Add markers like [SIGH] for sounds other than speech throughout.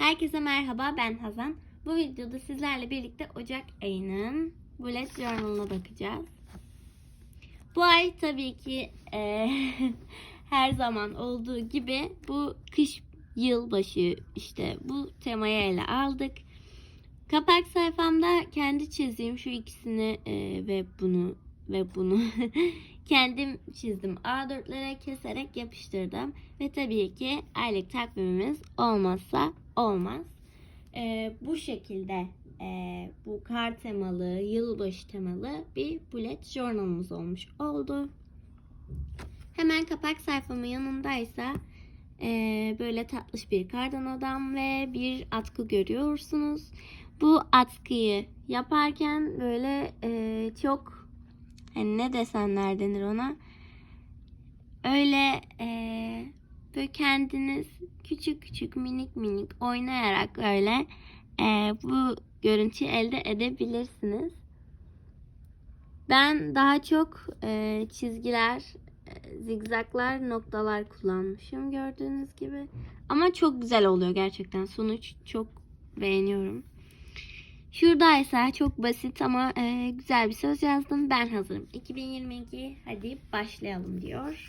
Herkese merhaba ben Hazan. Bu videoda sizlerle birlikte Ocak ayının Bullet Journal'ına bakacağız. Bu ay tabii ki eee, [LAUGHS] her zaman olduğu gibi bu kış yılbaşı işte bu temayı ele aldık. Kapak sayfamda kendi çizdiğim şu ikisini eee, ve bunu ve bunu [LAUGHS] kendim çizdim. A4'lere keserek yapıştırdım. Ve tabii ki aylık takvimimiz olmazsa olmaz. Ee, bu şekilde e, bu kar temalı, yılbaşı temalı bir bullet journalımız olmuş oldu. Hemen kapak sayfamın yanındaysa e, böyle tatlış bir kardan adam ve bir atkı görüyorsunuz. Bu atkıyı yaparken böyle e, çok hani ne desenler denir ona öyle eee, böyle kendiniz küçük küçük minik minik oynayarak öyle eee, bu görüntüyü elde edebilirsiniz. Ben daha çok eee, çizgiler, eee, zigzaklar, noktalar kullanmışım gördüğünüz gibi. Ama çok güzel oluyor gerçekten. Sonuç çok beğeniyorum. Şuradaysa çok basit ama e, güzel bir söz yazdım. Ben hazırım. 2022 hadi başlayalım diyor.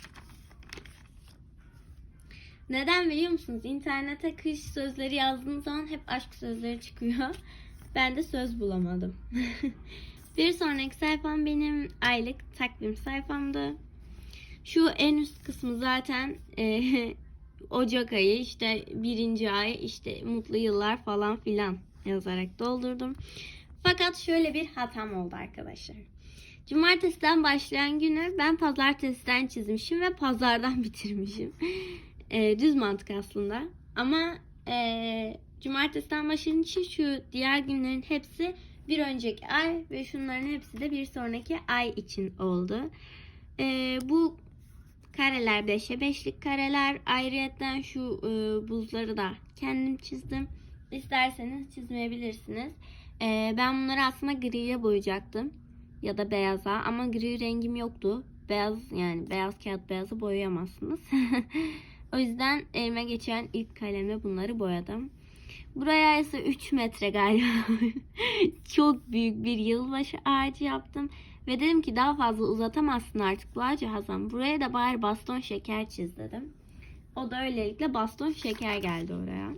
Neden biliyor musunuz? İnternete kış sözleri yazdığım zaman hep aşk sözleri çıkıyor. [LAUGHS] Ben de söz bulamadım. [LAUGHS] bir sonraki sayfam benim aylık takvim sayfamdı. Şu en üst kısmı zaten e, [LAUGHS] Ocak ayı işte birinci ay işte mutlu yıllar falan filan yazarak doldurdum. Fakat şöyle bir hatam oldu arkadaşlar. Cumartesiden başlayan günü ben pazartesiden çizmişim ve pazardan bitirmişim. Ee, düz mantık aslında. Ama ee, cumartesiden için şu diğer günlerin hepsi bir önceki ay ve şunların hepsi de bir sonraki ay için oldu. Ee, bu kareler 5'e 5'lik kareler. Ayrıyeten şu e, buzları da kendim çizdim. İsterseniz çizmeyebilirsiniz. Ee, ben bunları aslında griye boyayacaktım. Ya da beyaza ama gri rengim yoktu. Beyaz yani beyaz kağıt beyazı boyayamazsınız. [LAUGHS] o yüzden elime geçen ilk kalemle bunları boyadım. Buraya ise 3 metre galiba. [LAUGHS] Çok büyük bir yılbaşı ağacı yaptım. Ve dedim ki daha fazla uzatamazsın artık bu ağacı Hazan. Buraya da bari baston şeker çiz dedim. O da öylelikle baston şeker geldi oraya.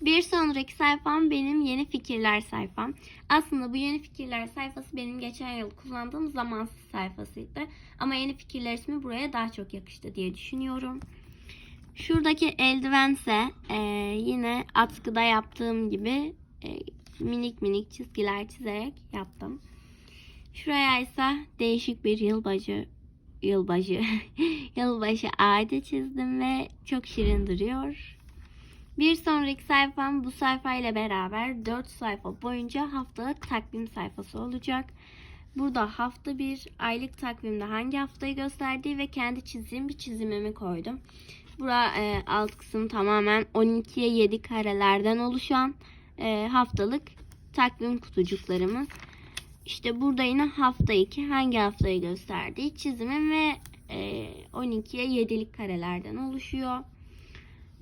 Bir sonraki sayfam benim yeni fikirler sayfam. Aslında bu yeni fikirler sayfası benim geçen yıl kullandığım zamansız sayfasıydı. Ama yeni fikirler ismi buraya daha çok yakıştı diye düşünüyorum. Şuradaki eldivense e, yine atkıda yaptığım gibi e, minik minik çizgiler çizerek yaptım. Şuraya ise değişik bir yılbaşı yılbaşı [LAUGHS] yılbaşı ağacı çizdim ve çok şirin duruyor. Bir sonraki sayfam bu sayfayla beraber 4 sayfa boyunca haftalık takvim sayfası olacak. Burada hafta bir aylık takvimde hangi haftayı gösterdiği ve kendi çizdiğim bir çizimimi koydum. Bura e, alt kısım tamamen 12'ye 7 karelerden oluşan e, haftalık takvim kutucuklarımız. İşte burada yine hafta 2 hangi haftayı gösterdiği çizimim ve e, 12'ye 7'lik karelerden oluşuyor.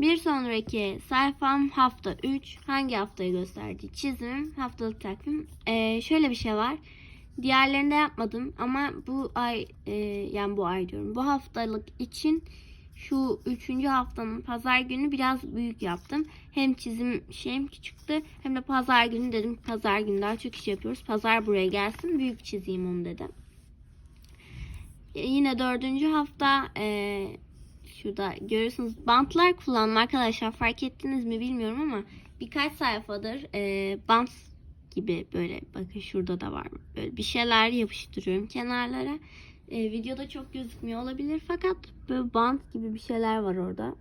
Bir sonraki sayfam hafta 3. Hangi haftayı gösterdiği çizimim, haftalık takvim. Ee, şöyle bir şey var. Diğerlerinde yapmadım ama bu ay e, yani bu ay diyorum. Bu haftalık için şu üçüncü haftanın pazar günü biraz büyük yaptım. Hem çizim şeyim küçüktü hem de pazar günü dedim pazar günü daha çok iş yapıyoruz. Pazar buraya gelsin büyük çizeyim onu dedim. E, yine dördüncü hafta e, Şurada görüyorsunuz bantlar kullandım arkadaşlar fark ettiniz mi bilmiyorum ama birkaç sayfadır e, bant gibi böyle bakın şurada da var böyle bir şeyler yapıştırıyorum kenarlara. E, videoda çok gözükmüyor olabilir fakat böyle bant gibi bir şeyler var orada.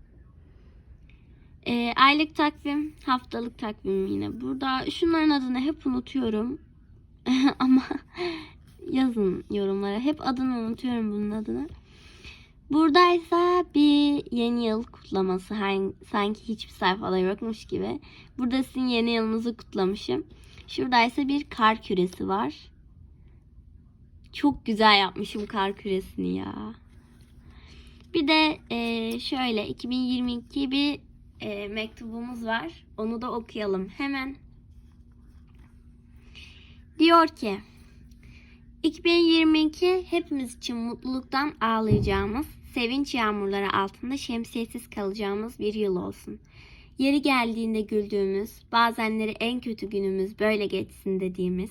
E, aylık takvim, haftalık takvim yine burada. Şunların adını hep unutuyorum. [LAUGHS] ama [LAUGHS] yazın yorumlara. Hep adını unutuyorum bunun adını. Buradaysa bir yeni yıl kutlaması sanki hiçbir sayfada yokmuş gibi. Burada sizin yeni yılınızı kutlamışım. Şuradaysa bir kar küresi var. Çok güzel yapmışım kar küresini ya. Bir de e, şöyle 2022 bir e, mektubumuz var. Onu da okuyalım hemen. Diyor ki 2022 hepimiz için mutluluktan ağlayacağımız, sevinç yağmurları altında şemsiyesiz kalacağımız bir yıl olsun. Yeri geldiğinde güldüğümüz, bazenleri en kötü günümüz böyle geçsin dediğimiz,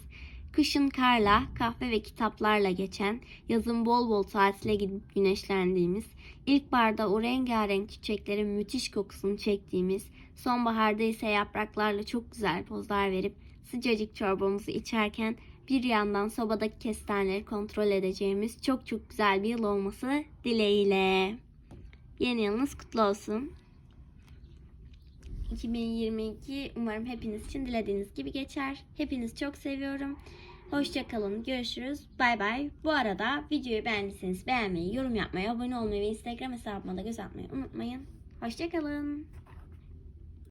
kışın karla, kahve ve kitaplarla geçen, yazın bol bol tatile gidip güneşlendiğimiz, ilkbaharda o rengarenk çiçeklerin müthiş kokusunu çektiğimiz, sonbaharda ise yapraklarla çok güzel pozlar verip sıcacık çorbamızı içerken bir yandan sobadaki kestaneleri kontrol edeceğimiz çok çok güzel bir yıl olması dileğiyle. Yeni yılınız kutlu olsun. 2022 umarım hepiniz için dilediğiniz gibi geçer. Hepinizi çok seviyorum. Hoşçakalın. Görüşürüz. Bay bay. Bu arada videoyu beğendiyseniz beğenmeyi, yorum yapmayı, abone olmayı ve Instagram hesabıma da göz atmayı unutmayın. Hoşçakalın.